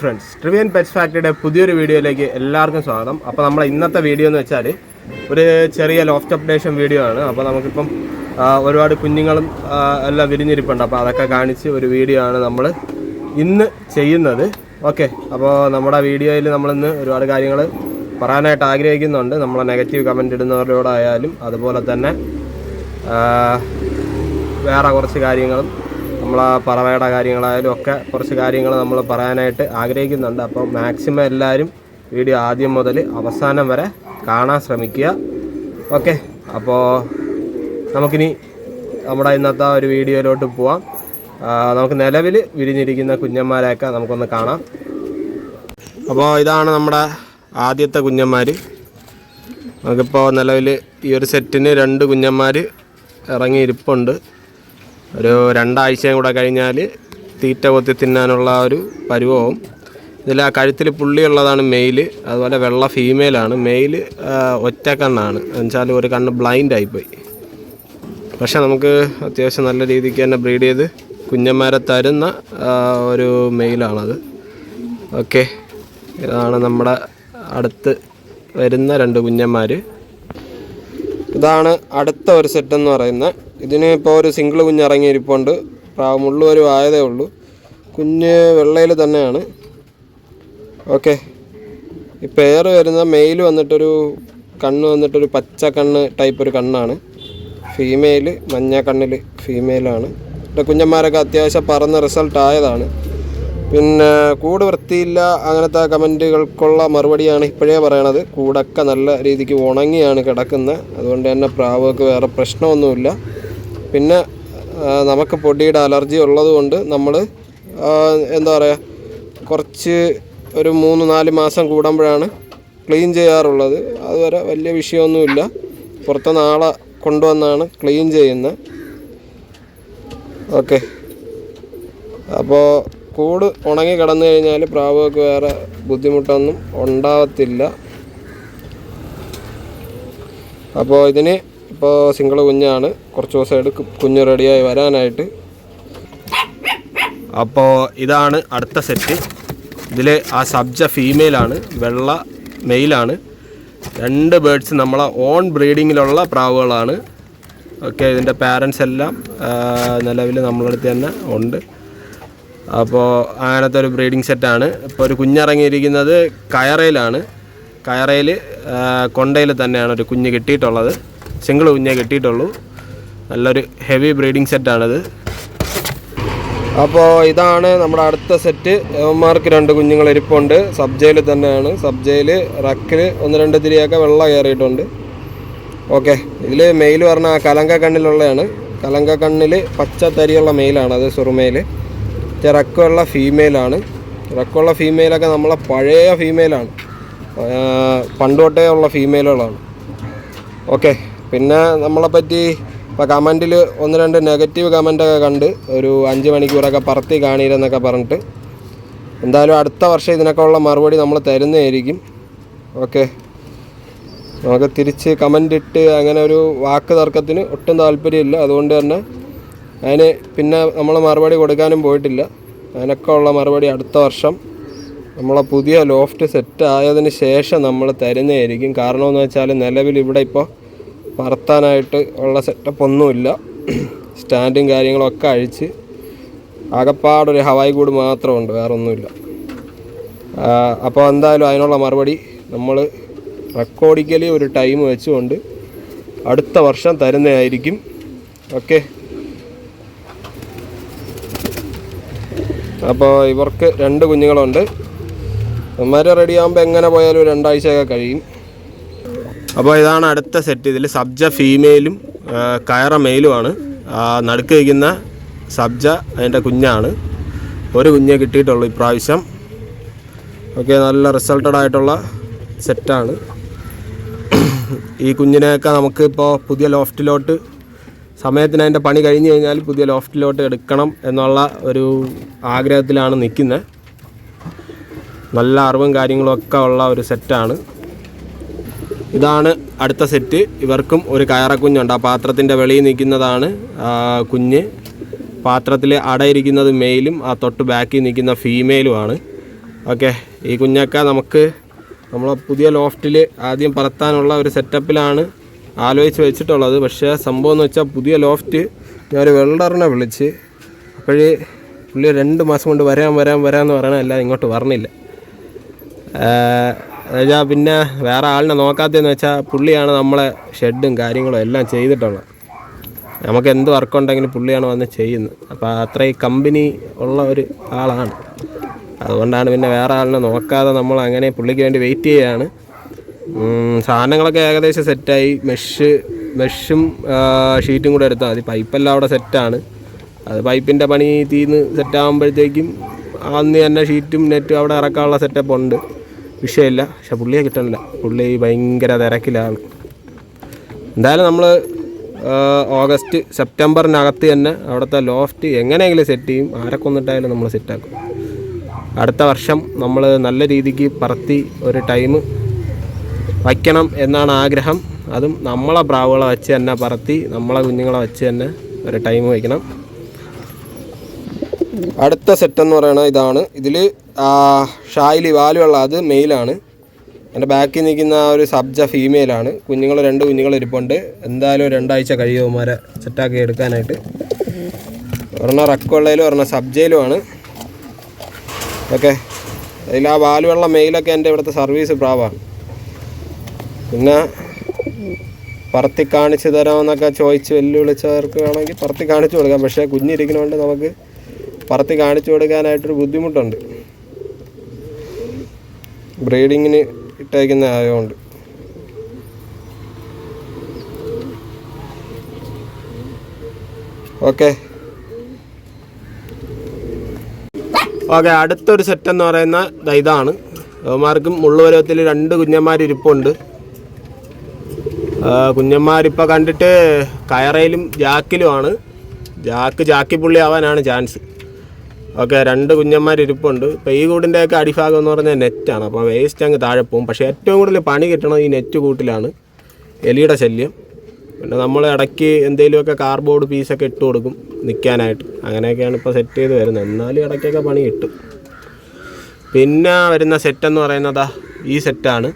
Friends ട്രിവിയൻ pets ഫാക്ടറിയുടെ പുതിയൊരു വീഡിയോയിലേക്ക് എല്ലാവർക്കും സ്വാഗതം. അപ്പോൾ നമ്മുടെ ഇന്നത്തെ വീഡിയോ എന്ന് വെച്ചാൽ ഒരു ചെറിയ ലോഫ്റ്റ് അപ്ഡേഷൻ വീഡിയോ ആണ്. അപ്പോൾ നമുക്കിപ്പം ഒരുപാട് കുഞ്ഞുങ്ങളും എല്ലാം വിരിഞ്ഞിരിപ്പുണ്ട്. അപ്പോൾ അതൊക്കെ കാണിച്ച് ഒരു വീഡിയോ ആണ് നമ്മൾ ഇന്ന് ചെയ്യുന്നത്. ഓക്കെ അപ്പോൾ നമ്മുടെ വീഡിയോയിൽ നമ്മളിന്ന് ഒരുപാട് കാര്യങ്ങൾ പറയാനായിട്ട് ആഗ്രഹിക്കുന്നുണ്ട്. നമ്മളെ നെഗറ്റീവ് കമന്റ് ഇടുന്നവരോടായാലും അതുപോലെ തന്നെ വേറെ കുറച്ച് കാര്യങ്ങളും നമ്മളെ പറവയുടെ കാര്യങ്ങളായാലും ഒക്കെ കുറച്ച് കാര്യങ്ങൾ നമ്മൾ പറയാനായിട്ട് ആഗ്രഹിക്കുന്നുണ്ട്. അപ്പോൾ മാക്സിമം എല്ലാവരും വീഡിയോ ആദ്യം മുതൽ അവസാനം വരെ കാണാൻ ശ്രമിക്കുക. ഓക്കെ അപ്പോൾ നമുക്കിനി നമ്മുടെ ഇന്നത്തെ ഒരു വീഡിയോയിലോട്ട് പോവാം. നമുക്ക് നിലവിൽ വിരിഞ്ഞിരിക്കുന്ന കുഞ്ഞന്മാരെയൊക്കെ നമുക്കൊന്ന് കാണാം. അപ്പോൾ ഇതാണ് നമ്മുടെ ആദ്യത്തെ കുഞ്ഞന്മാർ നമുക്കിപ്പോൾ നിലവിൽ ഈ ഒരു സെറ്റിന് രണ്ട് കുഞ്ഞന്മാർ ഇറങ്ങി ഇരിപ്പുണ്ട് ഒരു രണ്ടാഴ്ചയും കൂടെ കഴിഞ്ഞാൽ തീറ്റ കൊത്തി തിന്നാനുള്ള ഒരു പരുവവും. ഇതിൽ ആ കഴുത്തിൽ പുള്ളിയുള്ളതാണ് മെയിൽ അതുപോലെ വെള്ള ഫീമെയിലാണ്. മെയിൽ ഒറ്റ കണ്ണാണ്. എന്നുവെച്ചാൽ ഒരു കണ്ണ് ബ്ലൈൻഡ് ആയിപ്പോയി പക്ഷെ നമുക്ക് അത്യാവശ്യം നല്ല രീതിക്ക് തന്നെ ബ്രീഡ് ചെയ്ത് കുഞ്ഞന്മാരെ തരുന്ന ഒരു മെയിലാണത്. ഓക്കെ. ഇതാണ് നമ്മുടെ അടുത്ത് വരുന്ന രണ്ട് കുഞ്ഞന്മാർ ഇതാണ് അടുത്ത ഒരു സെറ്റ് എന്ന് പറയുന്നത്. ഇതിന് ഇപ്പോൾ ഒരു സിംഗിൾ കുഞ്ഞ് ഇറങ്ങിയിരിപ്പുണ്ട്. മുള്ളു ഒരു ആയതേ ഉള്ളൂ. കുഞ്ഞ് വെള്ളയിൽ തന്നെയാണ്. ഓക്കെ. ഈ പേർ വരുന്ന മെയിൽ വന്നിട്ടൊരു കണ്ണ് വന്നിട്ടൊരു പച്ച കണ്ണ് ടൈപ്പ് ഒരു കണ്ണാണ്. ഫീമെയിൽ മഞ്ഞ കണ്ണിൽ ഫീമെയിലാണ് എന്റെ കുഞ്ഞന്മാരൊക്കെ അത്യാവശ്യം പറന്ന റിസൾട്ട് ആയതാണ്. പിന്നെ കൂട് വൃത്തിയില്ല അങ്ങനത്തെ കമന്റുകൾക്കുള്ള മറുപടിയാണ് ഇപ്പോഴേ പറയണത്. കൂടൊക്കെ നല്ല രീതിക്ക് ഉണങ്ങിയാണ് കിടക്കുന്നത് അതുകൊണ്ട് തന്നെ പ്രാവുകൾക്ക് വേറെ പ്രശ്നമൊന്നുമില്ല. പിന്നെ നമുക്ക് പൊടിയുടെ അലർജി ഉള്ളതുകൊണ്ട് നമ്മൾ എന്താ പറയുക കുറച്ച് ഒരു മൂന്ന് നാല് മാസം കൂടുമ്പോഴാണ് ക്ലീൻ ചെയ്യാറുള്ളത്. അതുവരെ വലിയ വിഷയമൊന്നുമില്ല. പുറത്ത് നാളെ കൊണ്ടുവന്നാണ് ക്ലീൻ ചെയ്യുന്നത്. ഓക്കെ. അപ്പോൾ കൂട് ഉണങ്ങി കിടന്നു കഴിഞ്ഞാൽ പ്രാവുകൾക്ക് വേറെ ബുദ്ധിമുട്ടൊന്നും ഉണ്ടാവത്തില്ല. അപ്പോൾ ഇതിന് ഇപ്പോൾ സിംഗിൾ കുഞ്ഞാണ്. കുറച്ച് ദിവസമായിട്ട് കുഞ്ഞ് റെഡിയായി വരാനായിട്ട്. അപ്പോൾ ഇതാണ് അടുത്ത സെറ്റ് ഇതിൽ ആ സബ്ജ ഫീമെയിലാണ് വെള്ള മെയിലാണ് രണ്ട് ബേഡ്സ് നമ്മളെ ഓൺ ബ്രീഡിങ്ങിലുള്ള പ്രാവുകളാണ്. ഓക്കെ ഇതിന്റെ പാരൻസ് എല്ലാം നിലവിൽ നമ്മളടുത്ത് തന്നെ ഉണ്ട്. അപ്പോൾ അങ്ങനത്തെ ഒരു ബ്രീഡിംഗ് സെറ്റാണ് ഇപ്പോൾ ഒരു കുഞ്ഞിറങ്ങിയിരിക്കുന്നത് കയറയിലാണ് കയറയിൽ കൊണ്ടയിൽ തന്നെയാണ് ഒരു കുഞ്ഞ് കിട്ടിയിട്ടുള്ളത്. സിംഗിൾ കുഞ്ഞേ കിട്ടിയിട്ടുള്ളൂ. നല്ലൊരു ഹെവി ബ്രീഡിംഗ് സെറ്റാണിത് അപ്പോൾ ഇതാണ് നമ്മുടെ അടുത്ത സെറ്റ് എവന്മാർക്ക് രണ്ട് കുഞ്ഞുങ്ങൾ ഇരിപ്പുണ്ട്. സബ്ജയിൽ തന്നെയാണ്. സബ്ജയിൽ റക്കിൽ ഒന്ന് രണ്ട് തിരിയൊക്കെ വെള്ളം കയറിയിട്ടുണ്ട്. ഓക്കെ ഇതിൽ മെയിൽ പറഞ്ഞാൽ കലങ്ക കണ്ണിലുള്ളതാണ് കലങ്ക കണ്ണിൽ പച്ച തരിയുള്ള മെയിലാണ് അത് സുറുമയിൽ റക്കുള്ള ഫീമെയിലാണ് റക്കുള്ള ഫീമെയിലൊക്കെ നമ്മളെ പഴയ ഫീമെയിലാണ് പണ്ടോട്ടേ ഉള്ള ഫീമെയിലുകളാണ് ഓക്കെ പിന്നെ നമ്മളെ പറ്റി ഇപ്പോൾ കമന്റിൽ ഒന്ന് രണ്ട് നെഗറ്റീവ് കമന്റൊക്കെ കണ്ട് ഒരു അഞ്ച് മണിക്കൂറൊക്കെ പറത്തി കാണിയിരുന്നൊക്കെ പറഞ്ഞിട്ട്. എന്തായാലും അടുത്ത വർഷം ഇതിനൊക്കെ ഉള്ള മറുപടി നമ്മൾ തരുന്നതായിരിക്കും. ഓക്കെ. നമുക്ക് തിരിച്ച് കമന്റ് ഇട്ട് അങ്ങനെ ഒരു വാക്ക് തർക്കത്തിന് ഒട്ടും താല്പര്യമില്ല. അതുകൊണ്ട് തന്നെ അതിന് പിന്നെ നമ്മൾ മറുപടി കൊടുക്കാനും പോയിട്ടില്ല. അതിനൊക്കെ ഉള്ള മറുപടി അടുത്ത വർഷം നമ്മളെ പുതിയ ലോഫ്റ്റ് സെറ്റ് ആയതിന് ശേഷം നമ്മൾ തരുന്നതായിരിക്കും. കാരണമെന്ന് വെച്ചാൽ നിലവിൽ ഇവിടെ ഇപ്പോൾ പറത്താനായിട്ട് ഉള്ള സെറ്റപ്പ് ഒന്നുമില്ല. സ്റ്റാൻഡും കാര്യങ്ങളൊക്കെ അഴിച്ച് ആകപ്പാടൊരു ഹവായി കൂട് മാത്രമുണ്ട് വേറെ ഒന്നുമില്ല അപ്പോൾ എന്തായാലും അതിനുള്ള മറുപടി നമ്മൾ റെക്കോർഡിക്കലി ഒരു ടൈം വെച്ചുകൊണ്ട് അടുത്ത വർഷം തരുന്നതായിരിക്കും. ഓക്കെ അപ്പോൾ ഇവർക്ക് രണ്ട് കുഞ്ഞുങ്ങളുണ്ട്. ഇവന്മാർ റെഡിയാകുമ്പോൾ എങ്ങനെ പോയാലും രണ്ടാഴ്ചയൊക്കെ കഴിയും. അപ്പോൾ ഇതാണ് അടുത്ത സെറ്റ് ഇതിൽ സബ്ജ ഫീമെയിലും കയറ മെയിലുമാണ് നടുക്ക് വയ്ക്കുന്ന സബ്ജ അതിന്റെ കുഞ്ഞാണ്. ഒരു കുഞ്ഞേ കിട്ടിയിട്ടുള്ളൂ ഇപ്രാവശ്യം. ഓക്കെ നല്ല റിസൾട്ടഡ് ആയിട്ടുള്ള സെറ്റാണ് ഈ കുഞ്ഞിനെയൊക്കെ നമുക്ക് ഇപ്പോൾ പുതിയ ലോഫ്റ്റിലോട്ട് സമയത്തിന് അതിന്റെ പണി കഴിഞ്ഞ് കഴിഞ്ഞാൽ പുതിയ ലോഫ്റ്റിലോട്ട് എടുക്കണം എന്നുള്ള ഒരു ആഗ്രഹത്തിലാണ് നിൽക്കുന്നത് നല്ല അറിവും കാര്യങ്ങളും ഒക്കെ ഉള്ള ഒരു സെറ്റാണ് ഇതാണ് അടുത്ത സെറ്റ്. ഇവർക്കും ഒരു കയറക്കുഞ്ഞുണ്ട്. ആ പാത്രത്തിന്റെ വെളിയിൽ നിൽക്കുന്നതാണ് കുഞ്ഞ്. പാത്രത്തിൽ അടയിരിക്കുന്നത് മെയിലും ആ തൊട്ട് ബാക്കിൽ നിൽക്കുന്ന ഫീമെയിലുമാണ്. ഓക്കെ ഈ കുഞ്ഞൊക്കെ നമുക്ക് നമ്മൾ പുതിയ ലോഫ്റ്റിൽ ആദ്യം പറത്താനുള്ള ഒരു സെറ്റപ്പിലാണ് ആലോചിച്ച് വെച്ചിട്ടുള്ളത്. പക്ഷേ സംഭവം എന്ന് വെച്ചാൽ പുതിയ ലോഫ്റ്റ് ഞാൻ ഒരു വെൽഡറിനെ വിളിച്ച് അപ്പോഴേ പുള്ളി രണ്ട് മാസം കൊണ്ട് വരാൻ വരാൻ വരാമെന്ന് പറയണമല്ല ഇങ്ങോട്ട് വരണില്ല. എന്നുവെച്ചാൽ പിന്നെ വേറെ ആളിനെ നോക്കാത്തതെന്ന് വെച്ചാൽ പുള്ളിയാണ് നമ്മളെ ഷെഡും കാര്യങ്ങളും എല്ലാം ചെയ്തിട്ടുള്ളത്. നമുക്ക് എന്ത് വർക്കുണ്ടെങ്കിലും പുള്ളിയാണ് വന്ന് ചെയ്യുന്നത്. അപ്പോൾ അത്രയും കമ്പനി ഉള്ള ഒരു ആളാണ്. അതുകൊണ്ടാണ് പിന്നെ വേറെ ആളിനെ നോക്കാതെ നമ്മൾ അങ്ങനെ പുള്ളിക്ക് വേണ്ടി വെയിറ്റ് ചെയ്യുകയാണ് സാധനങ്ങളൊക്കെ ഏകദേശം സെറ്റായി മെഷ് മെഷും ഷീറ്റും കൂടെ എടുത്താൽ മതി. പൈപ്പെല്ലാം അവിടെ സെറ്റാണ് അത് പൈപ്പിന്റെ പണി തീന്ന് സെറ്റാകുമ്പോഴത്തേക്കും അന്ന് തന്നെ ഷീറ്റും നെറ്റും അവിടെ ഇറക്കാനുള്ള സെറ്റപ്പ് ഉണ്ട്. വിഷയമില്ല. പക്ഷെ പുള്ളിയെ കിട്ടണില്ല. പുള്ളി ഭയങ്കര തിരക്കിലാണ് എന്തായാലും നമ്മൾ ഓഗസ്റ്റ് സെപ്റ്റംബറിനകത്ത് തന്നെ അവിടുത്തെ ലോഫ്റ്റ് എങ്ങനെയെങ്കിലും സെറ്റ് ചെയ്യും. ആരെ കൊന്നിട്ടായാലും നമ്മൾ സെറ്റാക്കും അടുത്ത വർഷം നമ്മൾ നല്ല രീതിക്ക് പറത്തി ഒരു ടൈം വയ്ക്കണം എന്നാണ് ആഗ്രഹം. അതും നമ്മളെ പ്രാവുകളെ വെച്ച് തന്നെ പറത്തി നമ്മളെ കുഞ്ഞുങ്ങളെ വെച്ച് തന്നെ ഒരു ടൈം വയ്ക്കണം. അടുത്ത സെറ്റ് എന്ന് പറയുന്നത് ഇതാണ്. ഇതിൽ ഷായിലി വാലുവെള്ള അത് മെയിലാണ്. എന്റെ ബാക്കിൽ നിൽക്കുന്ന ആ ഒരു സബ്ജ ഫീമെയിലാണ്. കുഞ്ഞുങ്ങൾ രണ്ട് കുഞ്ഞുങ്ങൾ ഇരിപ്പുണ്ട്. എന്തായാലും രണ്ടാഴ്ച കഴിയുമാരെ സെറ്റാക്കി എടുക്കാനായിട്ട്. ഒരെണ്ണം റക്കുള്ളയിലും ഒരെണ്ണം സബ്ജയിലുമാണ് ഓക്കെ. അതിൽ ആ വാലുവെള്ള മെയിലൊക്കെ എന്റെ ഇവിടുത്തെ സർവീസ് പ്രാവാണ് പിന്നെ പറത്തി കാണിച്ചു തരാമെന്നൊക്കെ ചോദിച്ച് വെല്ലുവിളിച്ചവർക്ക് വേണമെങ്കിൽ പറത്തി കാണിച്ചു കൊടുക്കാം. പക്ഷേ കുഞ്ഞിരിക്കുന്നതുകൊണ്ട് നമുക്ക് പറത്തി കാണിച്ചു കൊടുക്കാനായിട്ടൊരു ബുദ്ധിമുട്ടുണ്ട്. ബ്രീഡിങ്ങിന് ഇട്ടേക്കുന്ന ആയതുകൊണ്ട്. ഓക്കെ. ഓക്കെ അടുത്തൊരു സെറ്റ് എന്ന് പറയുന്ന ഇതാണ്. അവന്മാർക്കും മുള്ളുപരുവത്തിൽ രണ്ട് ആ, കുഞ്ഞന്മാരിപ്പോൾ കണ്ടിട്ട് കയറയിലും ജാക്കിലുമാണ്. ജാക്ക് ജാക്കി പുള്ളി ആവാനാണ് ചാൻസ് ഓക്കെ രണ്ട് കുഞ്ഞന്മാർ ഇരിപ്പുണ്ട്. ഇപ്പോൾ ഈ കൂടിന്റെയൊക്കെ അടിഭാഗം എന്ന് പറഞ്ഞാൽ നെറ്റാണ് അപ്പോൾ വേസ്റ്റ് അങ്ങ് താഴെ പോകും. പക്ഷേ ഏറ്റവും കൂടുതൽ പണി കിട്ടണത് ഈ നെറ്റ് കൂട്ടിലാണ്. എലിയുടെ ശല്യം. പിന്നെ നമ്മൾ ഇടയ്ക്ക് എന്തെങ്കിലുമൊക്കെ കാർഡ്ബോർഡ് പീസൊക്കെ ഇട്ട് കൊടുക്കും നിൽക്കാനായിട്ട് അങ്ങനെയൊക്കെയാണ് ഇപ്പോൾ സെറ്റ് ചെയ്ത് വരുന്നത്. എന്നാലും ഇടയ്ക്കൊക്കെ പണി കിട്ടും. പിന്നെ വരുന്ന സെറ്റെന്ന് പറയുന്നത് ഈ സെറ്റാണ്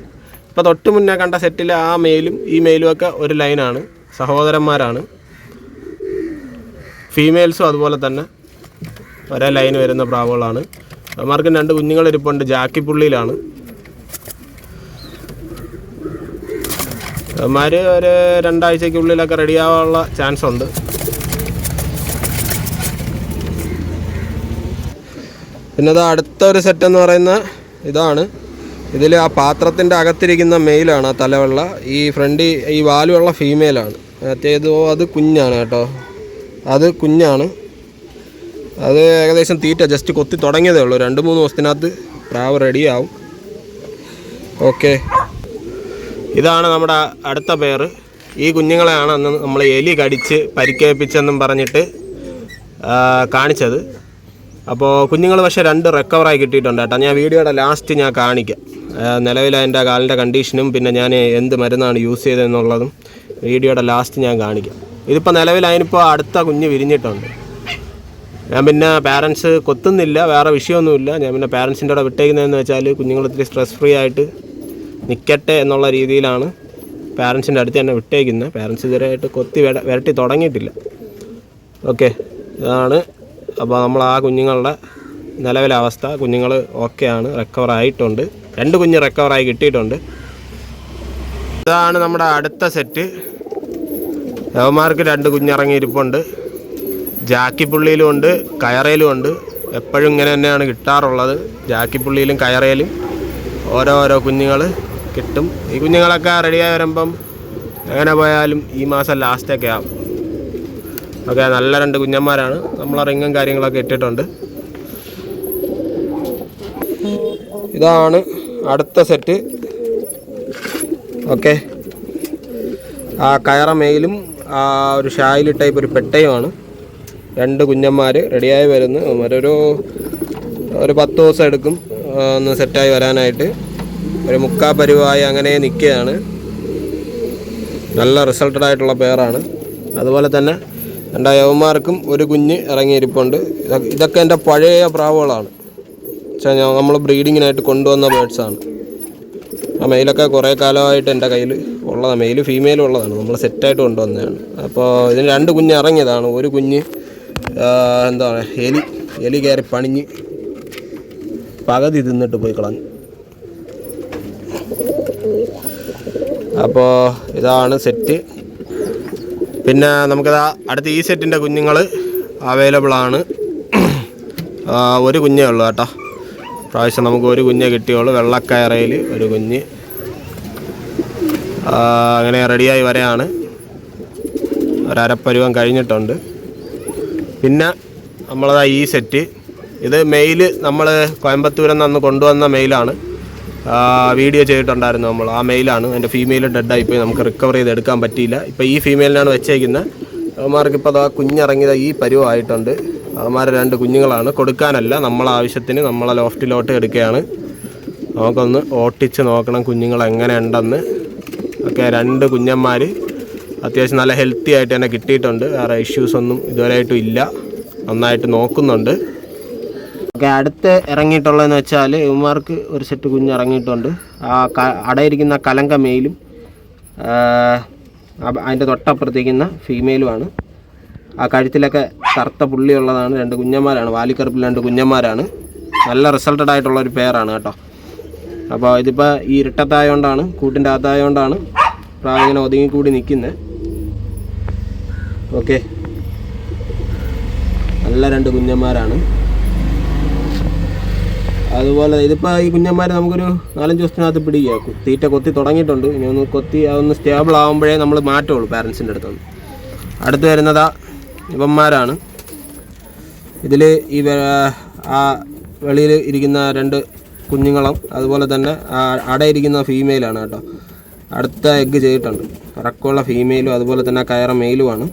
ഇപ്പോൾ തൊട്ട് മുന്നേ കണ്ട സെറ്റിൽ ആ മെയിലും ഈ മെയിലും ഒക്കെ ഒരു ലൈനാണ് സഹോദരന്മാരാണ്. ഫീമെയിൽസും അതുപോലെ തന്നെ. ഒരേ ലൈൻ വരുന്ന പ്രാവുകളാണ്. അവന്മാർക്കും രണ്ട് കുഞ്ഞുങ്ങളിരിപ്പുണ്ട് ജാക്കിപ്പുള്ളിയിലാണ് അവന്മാർ ഒരു രണ്ടാഴ്ചയ്ക്കുള്ളിലൊക്കെ റെഡിയാവാനുള്ള ചാൻസ് ഉണ്ട്. പിന്നെ അത് അടുത്ത ഒരു സെറ്റ് എന്ന് പറയുന്ന ഇതാണ്. ഇതിൽ ആ പാത്രത്തിന്റെ അകത്തിരിക്കുന്ന മെയിലാണ് ആ തലവെള്ള. ഈ ഫ്രണ്ട് ഈ വാലുവെള്ള ഫീമെയിലാണ് അത് കുഞ്ഞാണ് കേട്ടോ. അത് കുഞ്ഞാണ്. അത് ഏകദേശം തീറ്റ ജസ്റ്റ് കൊത്തി തുടങ്ങിയതേ ഉള്ളൂ. രണ്ട് മൂന്ന് ദിവസത്തിനകത്ത് പ്രാവ് റെഡിയാവും ഓക്കെ ഇതാണ് നമ്മുടെ അടുത്ത പേര് ഈ കുഞ്ഞുങ്ങളെയാണ് അന്ന് നമ്മൾ എലി കടിച്ച് പരിക്കേൽപ്പിച്ചെന്നും പറഞ്ഞിട്ട് കാണിച്ചത്. അപ്പോൾ കുഞ്ഞുങ്ങൾ പക്ഷേ രണ്ട് റിക്കവറായി കിട്ടിയിട്ടുണ്ട് കേട്ടോ. ഞാൻ വീഡിയോയുടെ ലാസ്റ്റ് ഞാൻ കാണിക്കാം. നിലവിൽ അതിന്റെ കാലിന്റെ കണ്ടീഷനും പിന്നെ ഞാൻ എന്ത് മരുന്നാണ് യൂസ് ചെയ്തതെന്നുള്ളതും വീഡിയോയുടെ ലാസ്റ്റ് ഞാൻ കാണിക്കാം. ഇതിപ്പോൾ നിലവിൽ അതിനിപ്പോൾ അടുത്ത കുഞ്ഞ് വിരിഞ്ഞിട്ടുണ്ട്. ഞാൻ പിന്നെ പാരൻസ് കൊത്തുന്നില്ല വേറെ വിഷയമൊന്നുമില്ല. ഞാൻ പിന്നെ പാരൻസിന്റെ കൂടെ വിട്ടേക്കുന്നതെന്ന് വെച്ചാൽ കുഞ്ഞുങ്ങൾ ഒത്തിരി സ്ട്രെസ് ഫ്രീ ആയിട്ട് നിൽക്കട്ടെ എന്നുള്ള രീതിയിലാണ് പാരൻസിന്റെ അടുത്ത് തന്നെ വിട്ടേക്കുന്നത്. പാരൻസ് ഇതുവരെയായിട്ട് കൊത്തി വിര- വിരട്ടി തുടങ്ങിയിട്ടില്ല. ഓക്കെ ഇതാണ്. അപ്പോൾ നമ്മൾ ആ കുഞ്ഞുങ്ങളുടെ നിലവിലെ അവസ്ഥ. കുഞ്ഞുങ്ങൾ ഓക്കെയാണ് റിക്കവർ ആയിട്ടുണ്ട്. രണ്ട് കുഞ്ഞ് റിക്കവറായി കിട്ടിയിട്ടുണ്ട്. ഇതാണ് നമ്മുടെ അടുത്ത സെറ്റ് യവന്മാർക്ക് രണ്ട് കുഞ്ഞിറങ്ങിയിരിപ്പുണ്ട് ജാക്കിപ്പുള്ളിയിലും ഉണ്ട് കയറയിലും ഉണ്ട്. എപ്പോഴും ഇങ്ങനെ തന്നെയാണ് കിട്ടാറുള്ളത്. ജാക്കിപ്പുള്ളിയിലും കയറയിലും ഓരോ ഓരോ കുഞ്ഞുങ്ങൾ കിട്ടും. ഈ കുഞ്ഞുങ്ങളൊക്കെ റെഡിയായി വരുമ്പം എങ്ങനെ പോയാലും ഈ മാസം ലാസ്റ്റൊക്കെ ആവും. ഓക്കെ നല്ല രണ്ട് കുഞ്ഞന്മാരാണ്. നമ്മൾ റിങ്ങും കാര്യങ്ങളൊക്കെ ഇട്ടിട്ടുണ്ട്. ഇതാണ് അടുത്ത സെറ്റ്. ഓക്കെ. ആ കയറ മെയിലും ആ ഒരു ഷായിൽ ടൈപ്പ് ഒരു പെട്ടയുമാണ്. രണ്ട് കുഞ്ഞന്മാർ റെഡിയായി വരുന്നു. അവരൊരു ഒരു പത്ത് ദിവസം എടുക്കും. ഒന്ന് സെറ്റായി വരാനായിട്ട്. ഒരു മുക്കാ പരുവായി അങ്ങനെ നിൽക്കുകയാണ്. നല്ല റിസൾട്ടഡ് ആയിട്ടുള്ള പേരാണ് അതുപോലെ തന്നെ എന്റെ യവന്മാർക്കും ഒരു കുഞ്ഞ് ഇറങ്ങിയിരിപ്പുണ്ട്. ഇതൊക്കെ എന്റെ പഴയ പ്രാവുകളാണ്. നമ്മൾ ബ്രീഡിങ്ങിനായിട്ട് കൊണ്ടുവന്ന ബേഡ്സാണ് ആ മെയിലൊക്കെ കുറേ കാലമായിട്ട് എന്റെ കയ്യിൽ ഉള്ളതാണ്. മെയിൽ ഫീമെയിലും ഉള്ളതാണ്. നമ്മൾ സെറ്റായിട്ട് കൊണ്ടുവന്നതാണ്. അപ്പോൾ ഇതിന് രണ്ട് കുഞ്ഞ് ഇറങ്ങിയതാണ്. ഒരു കുഞ്ഞ് ആ, എന്താണ് എലി എലി കയറി പണിഞ്ഞ് പകുതി തിന്നിട്ട് പോയി കളഞ്ഞു. അപ്പോൾ ഇതാണ് സെറ്റ്. പിന്നെ നമുക്കിതാ അടുത്ത ഈ സെറ്റിന്റെ കുഞ്ഞുങ്ങൾ അവൈലബിൾ ആണ്. ഒരു കുഞ്ഞേ ഉള്ളൂ കേട്ടോ. പ്രാവശ്യം നമുക്ക് ഒരു കുഞ്ഞേ കിട്ടിയുള്ളൂ. വെള്ളക്കയറയിൽ ഒരു കുഞ്ഞ്. അങ്ങനെ റെഡിയായി വരെയാണ്. ഒരരപ്പരുവം കഴിഞ്ഞിട്ടുണ്ട്. പിന്നെ നമ്മളതാ ഈ സെറ്റ്. ഇത് മെയിൽ നമ്മൾ കോയമ്പത്തൂരിൽ നിന്ന് അന്ന് കൊണ്ടുവന്ന മെയിലാണ് വീഡിയോ ചെയ്തിട്ടുണ്ടായിരുന്നു നമ്മൾ ആ മെയിലാണ് എന്റെ ഫീമെയിൽ ഡെഡായി പോയി നമുക്ക് റിക്കവർ ചെയ്ത് എടുക്കാൻ പറ്റിയില്ല. ഇപ്പോൾ ഈ ഫീമെയിലിനാണ് വെച്ചേക്കുന്നത് അവന്മാർക്ക് ഇപ്പോൾ അതാ കുഞ്ഞിറങ്ങിയത് ഈ പരുവമായിട്ടുണ്ട് അവന്മാരെ രണ്ട് കുഞ്ഞുങ്ങളാണ്. കൊടുക്കാനല്ല നമ്മളെ ആവശ്യത്തിന് നമ്മളെ ലോഫ്റ്റിലോട്ട് എടുക്കുകയാണ്. നമുക്കൊന്ന് ഓട്ടിച്ച് നോക്കണം കുഞ്ഞുങ്ങൾ എങ്ങനെ ഉണ്ടെന്ന്. ഒക്കെ രണ്ട് കുഞ്ഞന്മാർ അത്യാവശ്യം നല്ല ഹെൽത്തി ആയിട്ട് തന്നെ കിട്ടിയിട്ടുണ്ട്. വേറെ ഇഷ്യൂസ് ഒന്നും ഇതുവരെയായിട്ടും ഇല്ല. നന്നായിട്ട് നോക്കുന്നുണ്ട്. ഓക്കെ അടുത്ത് ഇറങ്ങിയിട്ടുള്ളതെന്ന് വെച്ചാൽ ഇവന്മാർക്ക് ഒരു സെറ്റ് കുഞ്ഞ് ഇറങ്ങിയിട്ടുണ്ട്. ആ ക അടയിരിക്കുന്ന കലങ്ക മെയിലും അതിന്റെ തൊട്ടപ്പുറത്തേക്കുന്ന ഫീമെയിലുമാണ് ആ കഴുത്തിലൊക്കെ കറുത്ത പുള്ളിയുള്ളതാണ് രണ്ട് കുഞ്ഞന്മാരാണ്. വാലിക്കറുപ്പിൽ രണ്ട് കുഞ്ഞന്മാരാണ്. നല്ല റിസൾട്ടഡ് ആയിട്ടുള്ള ഒരു പെയറാണ് കേട്ടോ. അപ്പോൾ ഇതിപ്പോൾ ഈ ഇരുട്ടത്തായതുകൊണ്ടാണ് കൂട്ടിന്റെ അകത്തായതുകൊണ്ടാണ് പ്രാവ് ഇങ്ങനെ ഒതുങ്ങിക്കൂടി നിൽക്കുന്നത് ഓക്കെ. നല്ല രണ്ട് കുഞ്ഞന്മാരാണ്. അതുപോലെ ഇതിപ്പോൾ ഈ കുഞ്ഞന്മാരെ നമുക്കൊരു നാലഞ്ച് ദിവസത്തിനകത്ത് പിടിക്കുക. തീറ്റ കൊത്തി തുടങ്ങിയിട്ടുണ്ട്. ഇനി ഒന്ന് കൊത്തി അതൊന്ന് സ്റ്റേബിൾ ആകുമ്പോഴേ നമ്മൾ മാറ്റുള്ളൂ പാരൻസിന്റെ അടുത്തുനിന്ന് അടുത്ത് വരുന്നതാ ഇവന്മാരാണ്. ഇതിൽ ഈ ആ വെളിയിൽ ഇരിക്കുന്ന രണ്ട് കുഞ്ഞുങ്ങളും അതുപോലെ തന്നെ അടയിരിക്കുന്ന ഫീമെയിലാണ് കേട്ടോ. അടുത്ത എഗ്ഗ് ചെയ്തിട്ടുണ്ട്. ഇറക്കമുള്ള ഫീമെയിലും അതുപോലെ തന്നെ കയറ മെയിലുമാണ്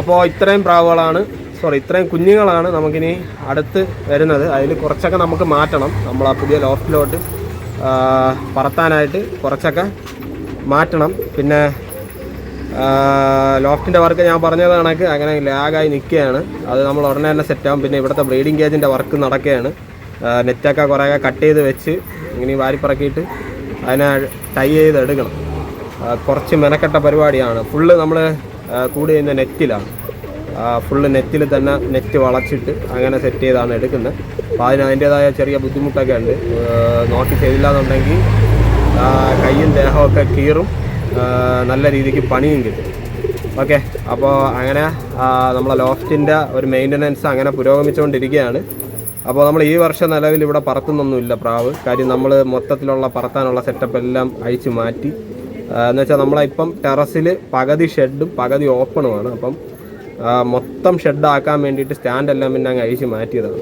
അപ്പോൾ ഇത്രയും പ്രാവുകളാണ് സോറി ഇത്രയും കുഞ്ഞുങ്ങളാണ് നമുക്കിനി അടുത്ത് വരുന്നത്. അതിൽ കുറച്ചൊക്കെ നമുക്ക് മാറ്റണം. നമ്മൾ ആ പുതിയ ലോഫ്റ്റിലോട്ട് പറത്താനായിട്ട് കുറച്ചൊക്കെ മാറ്റണം. പിന്നെ ലോഫ്റ്റിന്റെ വർക്ക് ഞാൻ പറഞ്ഞത് കണക്ക് അങ്ങനെ ലാഗായി നിൽക്കുകയാണ് അത് നമ്മൾ ഉടനെ തന്നെ സെറ്റാകും പിന്നെ ഇവിടുത്തെ ബ്രീഡിംഗ് കേജിന്റെ വർക്ക് നടക്കുകയാണ്. നെറ്റൊക്കെ കുറേയൊക്കെ കട്ട് ചെയ്ത് വെച്ച് ഇങ്ങനെ വാരിപ്പിറക്കിയിട്ട് അതിനെ ടൈ ചെയ്ത് എടുക്കണം കുറച്ച് മെനക്കെട്ട പരിപാടിയാണ്. ഫുള്ള് നമ്മൾ കൂടി ചെയ്യുന്ന നെറ്റിലാണ്. ഫുള്ള് നെറ്റിൽ തന്നെ നെറ്റ് വളച്ചിട്ട് അങ്ങനെ സെറ്റ് ചെയ്താണ് എടുക്കുന്നത്. അപ്പോൾ അതിന് അതിന്റേതായ ചെറിയ ബുദ്ധിമുട്ടൊക്കെ ഉണ്ട്. നോക്കി ചെയ്തില്ല എന്നുണ്ടെങ്കിൽ കയ്യും ദേഹമൊക്കെ കീറും. നല്ല രീതിക്ക് പണിയും കിട്ടും. ഓക്കെ അപ്പോൾ അങ്ങനെ നമ്മളെ ലോഫ്റ്റിന്റെ ഒരു മെയിന്റനൻസ് അങ്ങനെ പുരോഗമിച്ചുകൊണ്ടിരിക്കുകയാണ്. അപ്പോൾ നമ്മൾ ഈ വർഷം നിലവിൽ ഇവിടെ പറത്തുന്നൊന്നുമില്ല പ്രാവ്. കാര്യം നമ്മൾ മൊത്തത്തിലുള്ള പറത്താനുള്ള സെറ്റപ്പ് എല്ലാം അഴിച്ചു മാറ്റി. എന്ന് വെച്ചാൽ നമ്മളിപ്പം ടെറസിൽ പകുതി ഷെഡും പകുതി ഓപ്പണുമാണ്. അപ്പം മൊത്തം ഷെഡാക്കാൻ വേണ്ടിയിട്ട് സ്റ്റാൻഡെല്ലാം പിന്നെ അങ്ങ് അഴിച്ച് മാറ്റിയതാണ്.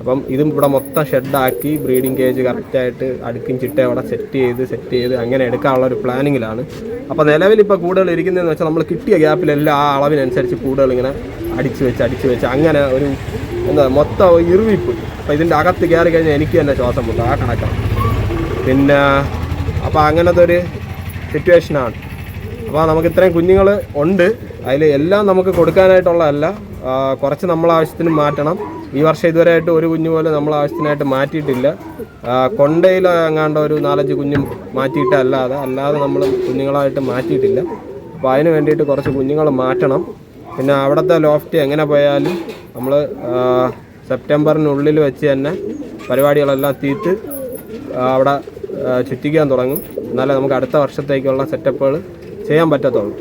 അപ്പം ഇതും ഇവിടെ മൊത്തം ഷെഡാക്കി ബ്രീഡിംഗ് കേജ് കറക്റ്റായിട്ട് അടുക്കും ചിട്ട അവിടെ സെറ്റ് ചെയ്ത് സെറ്റ് ചെയ്ത് അങ്ങനെ എടുക്കാനുള്ള ഒരു പ്ലാനിങ്ങിലാണ്. അപ്പോൾ നിലവിൽ ഇപ്പോൾ കൂടുതൽ ഇരിക്കുന്നതെന്ന് വെച്ചാൽ നമ്മൾ കിട്ടിയ ഗ്യാപ്പിലെല്ലാം ആ അളവിനനുസരിച്ച് കൂടുതൽ ഇങ്ങനെ അടിച്ച് വെച്ച് അടിച്ച് വെച്ച് അങ്ങനെ ഒരു എന്താ മൊത്തം ഇറുവിപ്പ്. അപ്പോൾ ഇതിന്റെ അകത്ത് കയറി കഴിഞ്ഞാൽ എനിക്ക് തന്നെ ശ്വാസം മുട്ടും. ആ കണക്കാണ്. പിന്നെ അപ്പോൾ അങ്ങനത്തെ ഒരു സിറ്റുവേഷനാണ്. അപ്പോൾ നമുക്ക് ഇത്രയും കുഞ്ഞുങ്ങൾ ഉണ്ട്. അതിൽ എല്ലാം നമുക്ക് കൊടുക്കാനായിട്ടുള്ളതല്ല. കുറച്ച് നമ്മൾ ആവശ്യത്തിന് മാറ്റണം. ഈ വർഷം ഇതുവരെ ആയിട്ട് ഒരു കുഞ്ഞു പോലും നമ്മൾ ആവശ്യത്തിനായിട്ട് മാറ്റിയിട്ടില്ല. കൊണ്ടയിൽ എങ്ങാണ്ട് ഒരു നാലഞ്ച് കുഞ്ഞും മാറ്റിയിട്ട് അല്ലാതെ അല്ലാതെ നമ്മൾ കുഞ്ഞുങ്ങളായിട്ട് മാറ്റിയിട്ടില്ല. അപ്പോൾ അതിന് വേണ്ടിയിട്ട് കുറച്ച് കുഞ്ഞുങ്ങൾ മാറ്റണം. പിന്നെ അവിടുത്തെ ലോഫ്റ്റ് എങ്ങനെ പോയാലും നമ്മൾ സെപ്റ്റംബറിനുള്ളിൽ വെച്ച് തന്നെ പരിപാടികളെല്ലാം ആ, അവിടെ ചുറ്റിക്കാൻ തുടങ്ങും. എന്നാലേ നമുക്ക് അടുത്ത വർഷത്തേക്കുള്ള സെറ്റപ്പുകൾ ചെയ്യാൻ പറ്റത്തുള്ളൂ.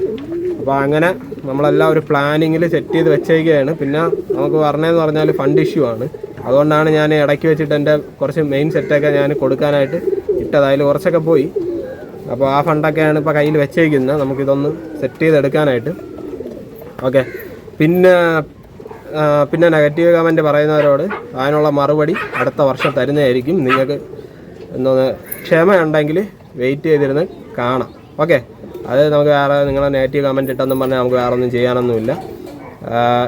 അപ്പോൾ അങ്ങനെ നമ്മളെല്ലാം ഒരു പ്ലാനിങ്ങിൽ സെറ്റ് ചെയ്ത് വെച്ചേക്കുകയാണ്. പിന്നെ നമുക്ക് പറഞ്ഞതെന്ന് പറഞ്ഞാൽ ഫണ്ട് ഇഷ്യൂ ആണ്. അതുകൊണ്ടാണ് ഞാൻ ഇടയ്ക്ക് വെച്ചിട്ട് എന്റെ കുറച്ച് മെയിൻ സെറ്റൊക്കെ ഞാൻ കൊടുക്കാനായിട്ട് ഇട്ടത്. അതിൽ കുറച്ചൊക്കെ പോയി. അപ്പോൾ ആ ഫണ്ടൊക്കെയാണ് ഇപ്പോൾ കയ്യിൽ വെച്ചേക്കുന്നത്. നമുക്കിതൊന്ന് സെറ്റ് ചെയ്തെടുക്കാനായിട്ട്. ഓക്കെ. പിന്നെ പിന്നെ നെഗറ്റീവ് കമന്റ് പറയുന്നവരോട് അതിനുള്ള മറുപടി അടുത്ത വർഷം തരുന്നതായിരിക്കും. നിങ്ങൾക്ക് എന്തോന്ന് ക്ഷമയുണ്ടെങ്കിൽ വെയിറ്റ് ചെയ്തിരുന്ന് കാണാം. ഓക്കെ അത് നമുക്ക് വേറെ നിങ്ങളെ നെഗറ്റീവ് കമന്റ് ഇട്ടെന്നും പറഞ്ഞാൽ നമുക്ക് വേറെ ഒന്നും ചെയ്യാനൊന്നുമില്ല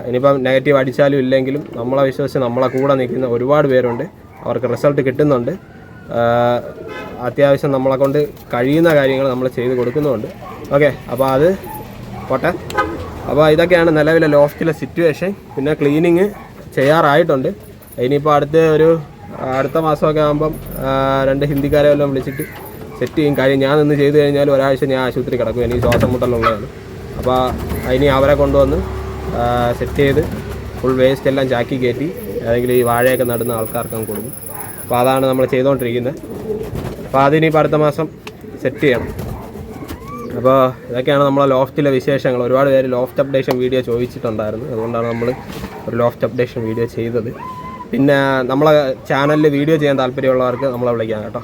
ഇനിയിപ്പം നെഗറ്റീവ് അടിച്ചാലും ഇല്ലെങ്കിലും നമ്മളെ വിശ്വസിച്ച് നമ്മളെ കൂടെ നിൽക്കുന്ന ഒരുപാട് പേരുണ്ട്. അവർക്ക് റിസൾട്ട് കിട്ടുന്നുണ്ട്. അത്യാവശ്യം നമ്മളെ കൊണ്ട് കഴിയുന്ന കാര്യങ്ങൾ നമ്മൾ ചെയ്ത് കൊടുക്കുന്നുമുണ്ട് ഓക്കെ അപ്പോൾ അത് പോട്ടെ. അപ്പോൾ ഇതൊക്കെയാണ് നിലവിലെ ലോഫ്റ്റിലെ സിറ്റുവേഷൻ പിന്നെ ക്ലീനിങ് ചെയ്യാറായിട്ടുണ്ട്. ഇനിയിപ്പോൾ അടുത്ത ഒരു അടുത്ത മാസമൊക്കെ ആകുമ്പം രണ്ട് ഹിന്ദിക്കാരെ എല്ലാം വിളിച്ചിട്ട് സെറ്റ് ചെയ്യും. കാര്യം ഞാൻ നിന്ന് ചെയ്തു കഴിഞ്ഞാൽ ഒരാഴ്ച ഞാൻ ആശുപത്രി കിടക്കും. എനിക്ക് ശ്വാസം മുട്ടലുള്ളതാണ് അപ്പോൾ അതിനി അവരെ കൊണ്ടുവന്ന് സെറ്റ് ചെയ്ത് ഫുൾ വേസ്റ്റ് എല്ലാം ചാക്കി കയറ്റി അല്ലെങ്കിൽ ഈ വാഴയൊക്കെ നടുന്ന ആൾക്കാർക്ക് കൊടുക്കും. അപ്പോൾ അതാണ് നമ്മൾ ചെയ്തുകൊണ്ടിരിക്കുന്നത് അപ്പോൾ അതിനിപ്പോൾ അടുത്ത മാസം സെറ്റ് ചെയ്യണം. അപ്പോൾ ഇതൊക്കെയാണ് നമ്മളെ ലോഫ്റ്റിലെ വിശേഷങ്ങൾ. ഒരുപാട് പേര് ലോഫ്റ്റ് അപ്ഡേഷൻ വീഡിയോ ചോദിച്ചിട്ടുണ്ടായിരുന്നു. അതുകൊണ്ടാണ് നമ്മൾ ഒരു ലോഫ്റ്റ് അപ്ഡേഷൻ വീഡിയോ ചെയ്തത്. പിന്നെ നമ്മളെ ചാനലിൽ വീഡിയോ ചെയ്യാൻ താല്പര്യമുള്ളവർക്ക് നമ്മളെ വിളിക്കാം കേട്ടോ.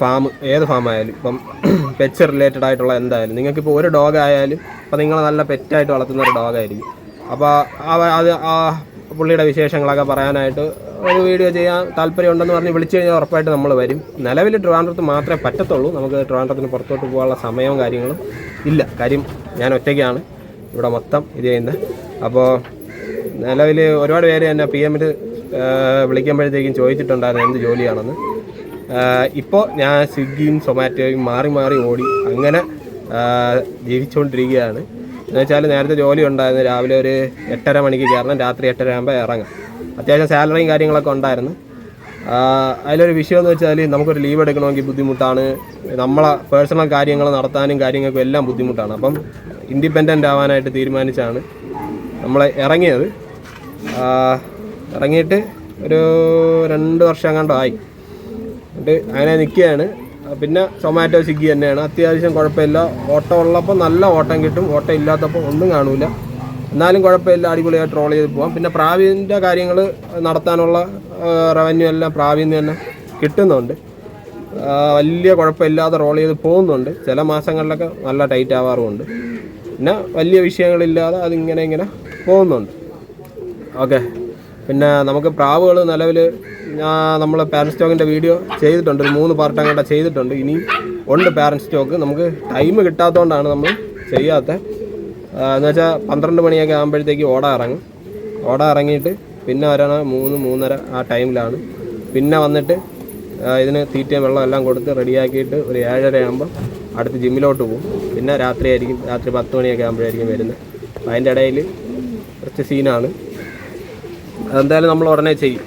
ഫാം ഏത് ഫാം ആയാലും? ഇപ്പം പെറ്റ്സ് റിലേറ്റഡ് ആയിട്ടുള്ള എന്തായാലും. നിങ്ങൾക്കിപ്പോൾ ഒരു ഡോഗ് ആയാലും അപ്പോൾ നിങ്ങൾ നല്ല പെറ്റായിട്ട് വളർത്തുന്ന ഒരു ഡോഗായിരിക്കും അപ്പോൾ അത് ആ പുള്ളിയുടെ വിശേഷങ്ങളൊക്കെ പറയാനായിട്ട് ഒരു വീഡിയോ ചെയ്യാൻ താല്പര്യമുണ്ടെന്ന് പറഞ്ഞ് വിളിച്ചു കഴിഞ്ഞാൽ ഉറപ്പായിട്ട് നമ്മൾ വരും. നിലവിൽ ട്രിവാൻഡ്രത്ത് മാത്രമേ പറ്റത്തുള്ളൂ. നമുക്ക് ട്രിവാൻഡ്രത്തിന് പുറത്തോട്ട് പോകാനുള്ള സമയവും കാര്യങ്ങളും ഇല്ല. കാര്യം ഞാൻ ഒറ്റയ്ക്കാണ്. ഇവിടെ മൊത്തം ഇത് ചെയ്യുന്നത്. അപ്പോൾ നിലവിൽ ഒരുപാട് പേര് എന്നെ പി എമ്മിൽ വിളിക്കുമ്പോഴത്തേക്കും ചോദിച്ചിട്ടുണ്ടായിരുന്നു എന്ത് ജോലിയാണെന്ന്. ഇപ്പോൾ ഞാൻ സ്വിഗ്ഗിയും സൊമാറ്റോയും മാറി മാറി ഓടി അങ്ങനെ ജീവിച്ചുകൊണ്ടിരിക്കുകയാണ്. എന്ന് വെച്ചാൽ നേരത്തെ ജോലി ഉണ്ടായിരുന്നു. രാവിലെ ഒരു എട്ടര മണിക്ക് കയറണം. രാത്രി എട്ടര ആകുമ്പോൾ ഇറങ്ങാം. അത്യാവശ്യം സാലറിയും കാര്യങ്ങളൊക്കെ ഉണ്ടായിരുന്നു. അതിലൊരു വിഷയം എന്ന് വെച്ചാൽ നമുക്കൊരു ലീവ് എടുക്കണമെങ്കിൽ ബുദ്ധിമുട്ടാണ്. നമ്മളെ പേഴ്സണൽ കാര്യങ്ങൾ നടത്താനും കാര്യങ്ങൾക്കും എല്ലാം ബുദ്ധിമുട്ടാണ്. അപ്പം ഇൻഡിപെൻഡന്റ് ആവാനായിട്ട് തീരുമാനിച്ചാണ് നമ്മൾ ഇറങ്ങിയത്. ഇറങ്ങിയിട്ട് ഒരു രണ്ട് വർഷം അങ്ങാണ്ടോ ആയി. എന്നിട്ട് അങ്ങനെ നിൽക്കുകയാണ്. പിന്നെ സൊമാറ്റോ സ്വിഗ്ഗി തന്നെയാണ്. അത്യാവശ്യം കുഴപ്പമില്ല. ഓട്ടം ഉള്ളപ്പോൾ നല്ല ഓട്ടം കിട്ടും. ഓട്ടം ഇല്ലാത്തപ്പോൾ ഒന്നും കാണൂല. എന്നാലും കുഴപ്പമില്ല. അടിപൊളിയായിട്ട് ട്രോൾ ചെയ്ത് പോകാം പിന്നെ പ്രാവിന്റെ കാര്യങ്ങൾ നടത്താനുള്ള റവന്യൂ എല്ലാം പ്രാവിൽ നിന്ന് തന്നെ കിട്ടുന്നുണ്ട്. വലിയ കുഴപ്പമില്ലാതെ റോൾ ചെയ്ത് പോകുന്നുണ്ട്. ചില മാസങ്ങളിലൊക്കെ നല്ല ടൈറ്റ് ആവാറുമുണ്ട്. പിന്നെ വലിയ വിഷയങ്ങളില്ലാതെ അതിങ്ങനെ ഇങ്ങനെ പോകുന്നുണ്ട്. ഓക്കെ പിന്നെ നമുക്ക് പ്രാവുകൾ നിലവിൽ ഞാൻ നമ്മൾ പാരന്റ് സ്റ്റോക്കിന്റെ വീഡിയോ ചെയ്തിട്ടുണ്ട്. ഒരു മൂന്ന് പാർട്ട് അങ്ങോട്ട് ചെയ്തിട്ടുണ്ട്. ഇനി ഉണ്ട് പാരന്റ് സ്റ്റോക്ക് നമുക്ക് ടൈം കിട്ടാത്തതുകൊണ്ടാണ് നമ്മൾ ചെയ്യാത്ത. എന്ന് വെച്ചാൽ പന്ത്രണ്ട് മണിയൊക്കെ ആകുമ്പോഴത്തേക്ക് ഓട ഇറങ്ങും. ഓട ഇറങ്ങിയിട്ട് പിന്നെ വരണ മൂന്ന് മൂന്നര ആ ടൈമിലാണ് പിന്നെ വന്നിട്ട് ഇതിന് തീറ്റയും വെള്ളം എല്ലാം കൊടുത്ത് റെഡിയാക്കിയിട്ട് ഒരു ഏഴര ആകുമ്പോൾ അടുത്ത് ജിമ്മിലോട്ട് പോകും. പിന്നെ രാത്രിയായിരിക്കും രാത്രി പത്ത് മണിയൊക്കെ ആകുമ്പോഴായിരിക്കും വരുന്നത്. അതിന്റെ ഇടയിൽ കുറച്ച് സീനാണ് അതെന്തായാലും നമ്മൾ ഉടനെ ചെയ്യും.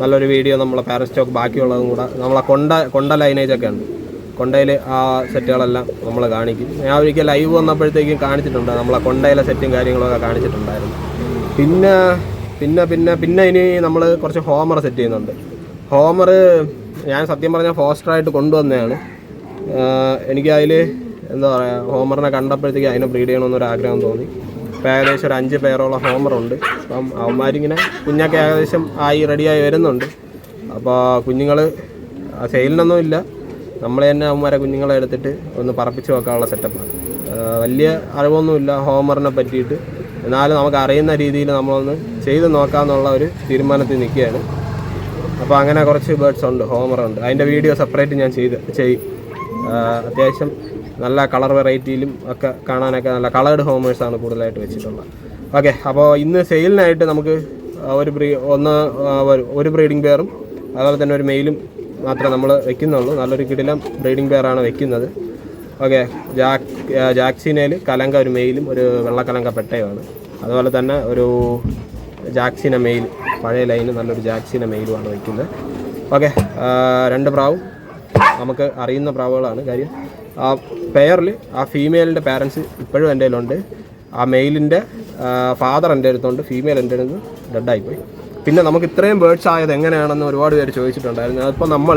നല്ലൊരു വീഡിയോ നമ്മളെ പാരസ് സ്റ്റോക്ക് ബാക്കിയുള്ളതും കൂടെ നമ്മളെ കൊണ്ട കൊണ്ട ലൈനേജ് ഒക്കെ ഉണ്ട്. കൊണ്ടയിൽ ആ സെറ്റുകളെല്ലാം നമ്മൾ കാണിക്കും. ഞാൻ ഒരിക്കൽ ലൈവ് വന്നപ്പോഴത്തേക്കും കാണിച്ചിട്ടുണ്ട്. നമ്മളെ കൊണ്ടയിലെ സെറ്റും കാര്യങ്ങളൊക്കെ കാണിച്ചിട്ടുണ്ടായിരുന്നു. പിന്നെ പിന്നെ പിന്നെ പിന്നെ ഇനി നമ്മൾ കുറച്ച് ഹോമർ സെറ്റ് ചെയ്യുന്നുണ്ട്. ഹോമർ ഞാൻ സത്യം പറഞ്ഞാൽ ഫോസ്റ്ററായിട്ട് കൊണ്ടുവന്നതാണ്. എനിക്ക് അതിൽ എന്താ പറയുക ഹോമറിനെ കണ്ടപ്പോഴത്തേക്ക് അതിനെ ബ്രീഡ് ചെയ്യണമെന്നൊരു ആഗ്രഹം തോന്നി. ഇപ്പോൾ ഏകദേശം ഒരു അഞ്ച് പേരോളം ഹോമറുണ്ട് അപ്പം അവന്മാരിങ്ങനെ കുഞ്ഞൊക്കെ ഏകദേശം ആയി റെഡിയായി വരുന്നുണ്ട്. അപ്പോൾ കുഞ്ഞുങ്ങൾ സെയിലിനൊന്നും ഇല്ല. നമ്മൾ തന്നെ അവന്മാരെ കുഞ്ഞുങ്ങളെ എടുത്തിട്ട് ഒന്ന് പറപ്പിച്ച് വെക്കാനുള്ള സെറ്റപ്പാണ് വലിയ അറിവൊന്നുമില്ല ഹോമറിനെ പറ്റിയിട്ട്. എന്നാലും നമുക്ക് അറിയുന്ന രീതിയിൽ നമ്മളൊന്ന് ചെയ്ത് നോക്കാമെന്നുള്ള ഒരു തീരുമാനത്തിൽ നിൽക്കുകയാണ്. അപ്പോൾ അങ്ങനെ കുറച്ച് ബേർഡ്സ് ഉണ്ട് ഹോമർ ഉണ്ട്. അതിന്റെ വീഡിയോ സെപ്പറേറ്റ് ഞാൻ ചെയ്ത് ചെയ്യും. അത്യാവശ്യം നല്ല കളർ വെറൈറ്റിയിലും ഒക്കെ കാണാനൊക്കെ നല്ല കളേർഡ് ഹോമേഴ്സാണ് കൂടുതലായിട്ട് വെച്ചിട്ടുള്ളത്. ഓക്കെ അപ്പോൾ ഇന്ന് സെയിലിനായിട്ട് നമുക്ക് ഒരു ബ്രീ ഒന്ന് ഒരു- ഒരു ബ്രീഡിംഗ് പെയറും അതുപോലെ തന്നെ ഒരു മെയിലും മാത്രമേ നമ്മൾ വെക്കുന്നുള്ളൂ. നല്ലൊരു കിടിലം ബ്രീഡിംഗ് പെയറാണ് വെക്കുന്നത്. ഓക്കെ ജാക് ജാക്സിനയിൽ കലങ്ക ഒരു മെയിലും ഒരു വെള്ളക്കലങ്ക പെട്ടയുമാണ്. അതുപോലെ തന്നെ ഒരു ജാക്സിന മെയിൽ പഴയ ലൈന് നല്ലൊരു ജാക്സിന മെയിലുമാണ് വയ്ക്കുന്നത് ഓക്കെ രണ്ട് പ്രാവും നമുക്ക് അറിയുന്ന പ്രാവുകളാണ്. കാര്യം ആ പെയറിൽ ആ ഫീമെയിലിന്റെ പാരൻസ് ഇപ്പോഴും എന്റെ കയ്യിലുണ്ട്. ആ മെയിലിന്റെ ഫാദർ എന്റെ അടുത്തുണ്ട്. ഫീമെയിൽ എന്റെ അടുത്ത് ഡെഡായിപ്പോയി പിന്നെ നമുക്ക് ഇത്രയും ബേർഡ്സ് ആയത് എങ്ങനെയാണെന്ന് ഒരുപാട് പേര് ചോദിച്ചിട്ടുണ്ടായിരുന്നു. അതിപ്പോൾ നമ്മൾ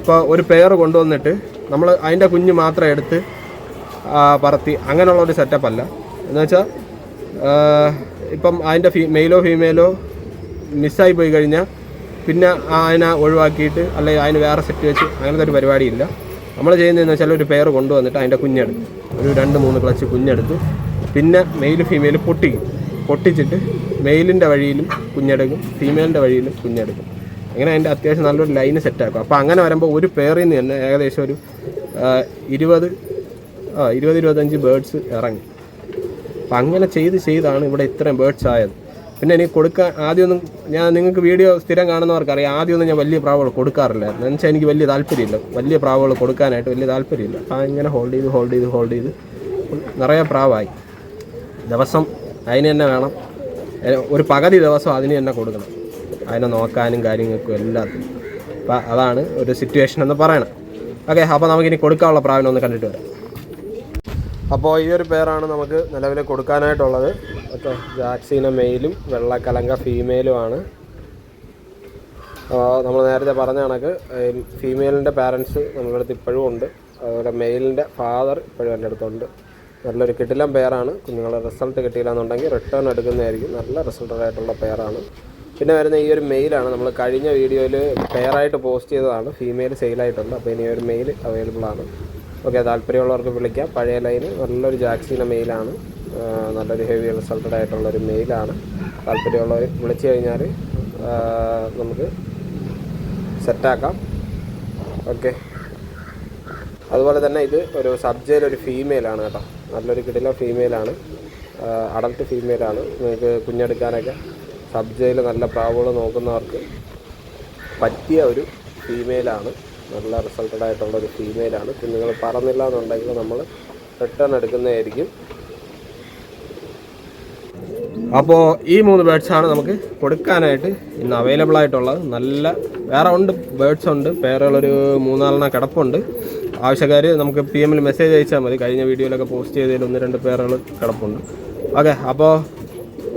ഇപ്പോൾ ഒരു പെയർ കൊണ്ടുവന്നിട്ട് നമ്മൾ അതിന്റെ കുഞ്ഞ് മാത്രം എടുത്ത് പറത്തി. അങ്ങനെയുള്ള ഒരു സെറ്റപ്പ് അല്ല. എന്ന് വെച്ചാൽ ഇപ്പം അതിന്റെ ഫീ മെയിലോ ഫീമെയിലോ മിസ്സായി പോയി കഴിഞ്ഞാൽ പിന്നെ അതിനെ ഒഴിവാക്കിയിട്ട് അല്ലെങ്കിൽ അതിന് വേറെ സെറ്റ് വെച്ച് അങ്ങനത്തെ ഒരു പരിപാടിയില്ല. നമ്മൾ ചെയ്യുന്നതെന്ന് വെച്ചാൽ ഒരു പെയർ കൊണ്ടുവന്നിട്ട് അതിന്റെ കുഞ്ഞെടുക്കും ഒരു രണ്ട് മൂന്ന് ക്ലച്ച് കുഞ്ഞെടുത്ത്. പിന്നെ മെയിൽ ഫീമെയിൽ പൊട്ടിക്കും. പൊട്ടിച്ചിട്ട് മെയിലിന്റെ വഴിയിലും കുഞ്ഞെടുക്കും. ഫീമെയിലിന്റെ വഴിയിലും കുഞ്ഞെടുക്കും. അങ്ങനെ അതിന്റെ അത്യാവശ്യം നല്ലൊരു ലൈന് സെറ്റാക്കും അപ്പോൾ അങ്ങനെ വരുമ്പോൾ ഒരു പെയറിൽ നിന്ന് തന്നെ ഏകദേശം ഒരു ഇരുപത് ആ ഇരുപത് ഇരുപത്തഞ്ച് ബേഡ്സ് ഇറങ്ങി. അപ്പം അങ്ങനെ ചെയ്ത് ചെയ്താണ് ഇവിടെ ഇത്രയും ബേഡ്സ് ആയത്. പിന്നെ എനിക്ക് കൊടുക്കാൻ ആദ്യമൊന്നും ഞാൻ നിങ്ങൾക്ക് വീഡിയോ സ്ഥിരം കാണുന്നവർക്കറിയാം. ആദ്യമൊന്നും ഞാൻ വലിയ പ്രാവുകൾ കൊടുക്കാറില്ലായിരുന്നു എന്ന് വെച്ചാൽ എനിക്ക് വലിയ താല്പര്യമില്ല. വലിയ പ്രാവുകൾ കൊടുക്കാനായിട്ട് വലിയ താല്പര്യമില്ല. അപ്പം ഇങ്ങനെ ഹോൾഡ് ചെയ്ത് ഹോൾഡ് ചെയ്ത് ഹോൾഡ് ചെയ്ത് നിറയെ പ്രാവായി. ദിവസം അതിന് തന്നെ വേണം. ഒരു പകുതി ദിവസം അതിന് തന്നെ കൊടുക്കണം. അതിനെ നോക്കാനും കാര്യങ്ങൾക്കും എല്ലാത്തിനും. അപ്പം അതാണ് ഒരു സിറ്റുവേഷൻ എന്ന് പറയണം. ഓക്കെ അപ്പോൾ നമുക്കിനി കൊടുക്കാനുള്ള പ്രാവിനെ ഒന്ന് കണ്ടിട്ട് വരാം. അപ്പോൾ ഈ ഒരു പേരാണ് നമുക്ക് നിലവിൽ കൊടുക്കാനായിട്ടുള്ളത്. ഓക്കെ. ജാക്സീന മെയിലും വെള്ളക്കലങ്ക ഫീമെയിലുമാണ്. നമ്മൾ നേരത്തെ പറഞ്ഞ കണക്ക് ഫീമെയിലിന്റെ പാരൻസ് നമ്മുടെ അടുത്ത് ഇപ്പോഴും ഉണ്ട്. അതുപോലെ മെയിലിന്റെ ഫാദർ ഇപ്പോഴും എന്റെ അടുത്തുണ്ട്. നല്ലൊരു കിട്ടിലം പേരാണ്. കുഞ്ഞുങ്ങളെ റിസൾട്ട് കിട്ടിയില്ല എന്നുണ്ടെങ്കിൽ റിട്ടേൺ എടുക്കുന്നതായിരിക്കും. നല്ല റിസൾട്ടഡ് ആയിട്ടുള്ള പേരാണ്. പിന്നെ വരുന്ന ഈ ഒരു മെയിലാണ്. നമ്മൾ കഴിഞ്ഞ വീഡിയോയിൽ പെയറായിട്ട് പോസ്റ്റ് ചെയ്തതാണ്. ഫീമെയിൽ സെയിലായിട്ടുണ്ട്. അപ്പോൾ ഇനി ഒരു മെയിൽ അവൈലബിൾ ആണ് ഓക്കെ താല്പര്യമുള്ളവർക്ക് വിളിക്കാം. പഴയ ലൈന് നല്ലൊരു ജാക്സീന മെയിലാണ്. നല്ലൊരു ഹെവി റിസൾട്ടഡ് ആയിട്ടുള്ളൊരു മെയിലാണ് താല്പര്യമുള്ളവർ വിളിച്ചു കഴിഞ്ഞാൽ നമുക്ക് സെറ്റാക്കാം ഓക്കെ അതുപോലെ തന്നെ ഇത് ഒരു സബ്ജയിൽ ഒരു ഫീമെയിലാണ് കേട്ടോ. നല്ലൊരു കിടില ഫീമെയിലാണ് അഡൽട്ട് ഫീമെയിലാണ് നിങ്ങൾക്ക് കുഞ്ഞെടുക്കാനൊക്കെ സബ്ജയിൽ നല്ല പ്രാവുകൾ നോക്കുന്നവർക്ക് പറ്റിയ ഒരു ഫീമെയിലാണ് നല്ല റിസൾട്ടഡ് ആയിട്ടുള്ളൊരു ഫീമെയിലാണ് കുഞ്ഞുങ്ങൾ പറന്നില്ല എന്നുണ്ടെങ്കിൽ നമ്മൾ റിട്ടേൺ എടുക്കുന്നതായിരിക്കും. അപ്പോൾ ഈ മൂന്ന് ബേഡ്സാണ് നമുക്ക് കൊടുക്കാനായിട്ട് ഇന്ന് അവൈലബിൾ ആയിട്ടുള്ളത്. നല്ല വേറെ ഉണ്ട് ബേഡ്സ് ഉണ്ട്. പേരുകളൊരു മൂന്നാലെണ്ണം കിടപ്പുണ്ട്. ആവശ്യക്കാർ നമുക്ക് പി എമ്മിൽ മെസ്സേജ് അയച്ചാൽ മതി. കഴിഞ്ഞ വീഡിയോയിലൊക്കെ പോസ്റ്റ് ചെയ്തതിൽ ഒന്ന് രണ്ട് പേരുകൾ കിടപ്പുണ്ട്. ഓക്കെ അപ്പോൾ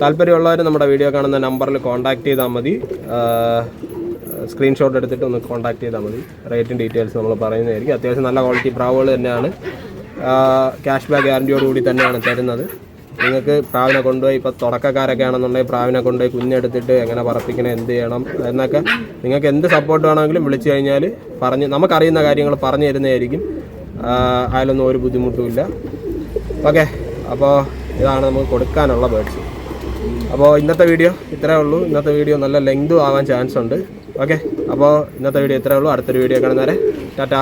താല്പര്യമുള്ളവർ നമ്മുടെ വീഡിയോ കാണുന്ന നമ്പറിൽ കോൺടാക്ട് ചെയ്താൽ മതി. സ്ക്രീൻഷോട്ട് എടുത്തിട്ട് ഒന്ന് കോൺടാക്ട് ചെയ്താൽ മതി. റേറ്റും ഡീറ്റെയിൽസ് നമ്മൾ പറയുന്നതായിരിക്കും. അത്യാവശ്യം നല്ല ക്വാളിറ്റി പ്രാവുകൾ തന്നെയാണ്. ക്യാഷ് ബാക്ക് ഗ്യാരണ്ടിയോടുകൂടി തന്നെയാണ് തരുന്നത്. നിങ്ങൾക്ക് പ്രാവിനെ കൊണ്ടുപോയി ഇപ്പോൾ തുടക്കക്കാരൊക്കെ ആണെന്നുണ്ടെങ്കിൽ പ്രാവിനെ കൊണ്ടുപോയി കുഞ്ഞെടുത്തിട്ട് എങ്ങനെ പറപ്പിക്കണം എന്ത് ചെയ്യണം എന്നൊക്കെ നിങ്ങൾക്ക് എന്ത് സപ്പോർട്ട് വേണമെങ്കിലും വിളിച്ചു കഴിഞ്ഞാൽ പറഞ്ഞ് നമുക്കറിയുന്ന കാര്യങ്ങൾ പറഞ്ഞു തരുന്നതായിരിക്കും. അതിലൊന്നും ഒരു ബുദ്ധിമുട്ടുമില്ല ഓക്കെ അപ്പോൾ ഇതാണ് നമുക്ക് കൊടുക്കാനുള്ള ബേഡ്സ് അപ്പോൾ ഇന്നത്തെ വീഡിയോ ഇത്രയേ ഉള്ളൂ. ഇന്നത്തെ വീഡിയോ നല്ല ലെങ്തും ആവാൻ ചാൻസ് ഉണ്ട്. ഓക്കെ അപ്പോൾ ഇന്നത്തെ വീഡിയോ ഇത്രയേ ഉള്ളൂ. അടുത്തൊരു വീഡിയോ കാണുന്നവരെ ടാറ്റാ.